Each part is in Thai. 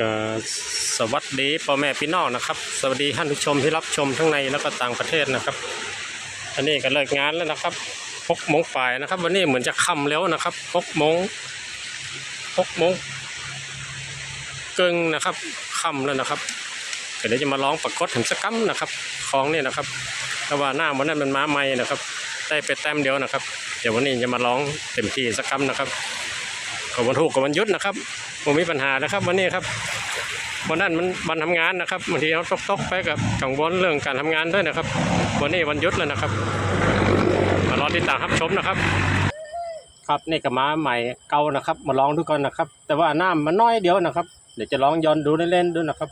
ก็สวัสดีพ่อแม่พี่น้องนะครับ สวัสดีท่านผู้ชมที่รับชมทั้งในแล้วก็ต่างประเทศนะครับ อันนี้ก็เลิกงานแล้วนะครับหกโมงฝ่ายนะครับ วันนี้เหมือนจะค่ำแล้วนะครับหกโมงหกโมงเกิงนะครับค่ำแล้วนะครับเดี๋ยวจะมาร้องประกฏถึงสกกัมนะครับของนี่นะครับแต่ว่าหน้ามันนั้นมันม้าไม่นะครับ ได้ไปแต้มเดียวนะครับ เดี๋ยววันนี้จะมาร้องเต็มที่สักคำนะครับ ขอวันถูกกับวันยุดนะครับผมมีปัญหานะครับ วันนี้ครับวันนั้นมันวันทำงานนะครับบางทีเราตกตกๆไปกับกังวลเรื่องการทำงานด้วยนะครับ วันนี้วันยุดแล้วนะครับมารอติดตามรับชมนะครับ ครับนี่กับม้าใหม่เก่านะครับ มาลองดูก่อนนะครับ แต่ว่าน้ำมันน้อยเดียวนะครับ เดี๋ยวจะลองย้อนดูเล่นๆดูนะครับ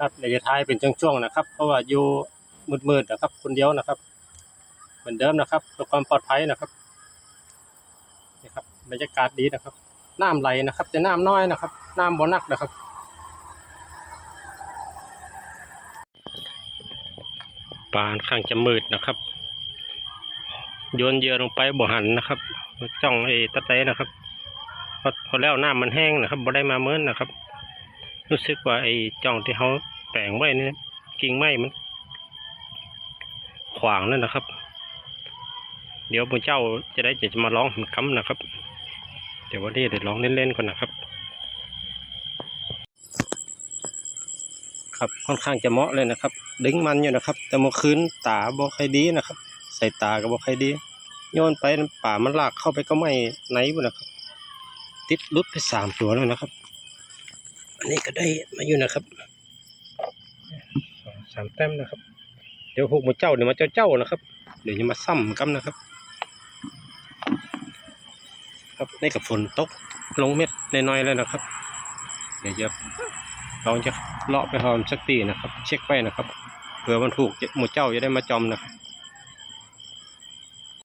ครับเดี๋ยวจะทายเป็นช่วงๆนะครับ เพราะว่าอยู่มืดๆนะครับ คนเดียวนะครับ เหมือนเดิมนะครับเพื่อความปลอดภัยนะครับนี่ครับบรรยากาศดีนะครับน้ำไหลนะครับแต่น้ำน้อยนะครับน้ำบ่นักนะครับปานข้างจะมืดนะครับโยนเยื่อลงไปบ่หันนะครับจ้องไอ้ตะเต้นะครับพอพอแล้วน้ำมันแห้งนะครับบ่ได้มาเมินนะครับ รู้สึกว่าไอ้จ้องที่เขาแปลงไว้นี่กิ่งไม้มัน ขวางแล้วนะครับ เดี๋ยวพระเจ้าจะได้จะมาร้องคำนะครับ เดี๋ยววันนี้เดี๋ยวร้องเล่นๆก่อนนะครับ ครับค่อนข้างจะเหมาะเลยนะครับ ดึงมันอยู่นะครับ แต่เมื่อคืนตาบ่ค่อยดีนะครับ ใส่ตาก็บ่ค่อยดีโยนไปป่ามันลากเข้าไปก็ไม่ไหนบุนะครับ ติดรุดไปสามตัวแล้วนะครับ นนี้ก็ได้มาอยู่นะครับสามแต้มนะครับ เดี๋ยวพวกมูเจ้าเดี๋ยวมาเจ้าเจ้านะครับ เดี๋ยวจะมาซ้ำกันนะครับ ครับนี่กับฝนตกลงเม็ดน้อยๆแล้วนะครับ เดี๋ยวจะเราจะเลาะไปหอมสักตีนะครับ เช็คไปนะครับเผื่อมันถูกหมูเจ้าจะได้มาจอมนะครับ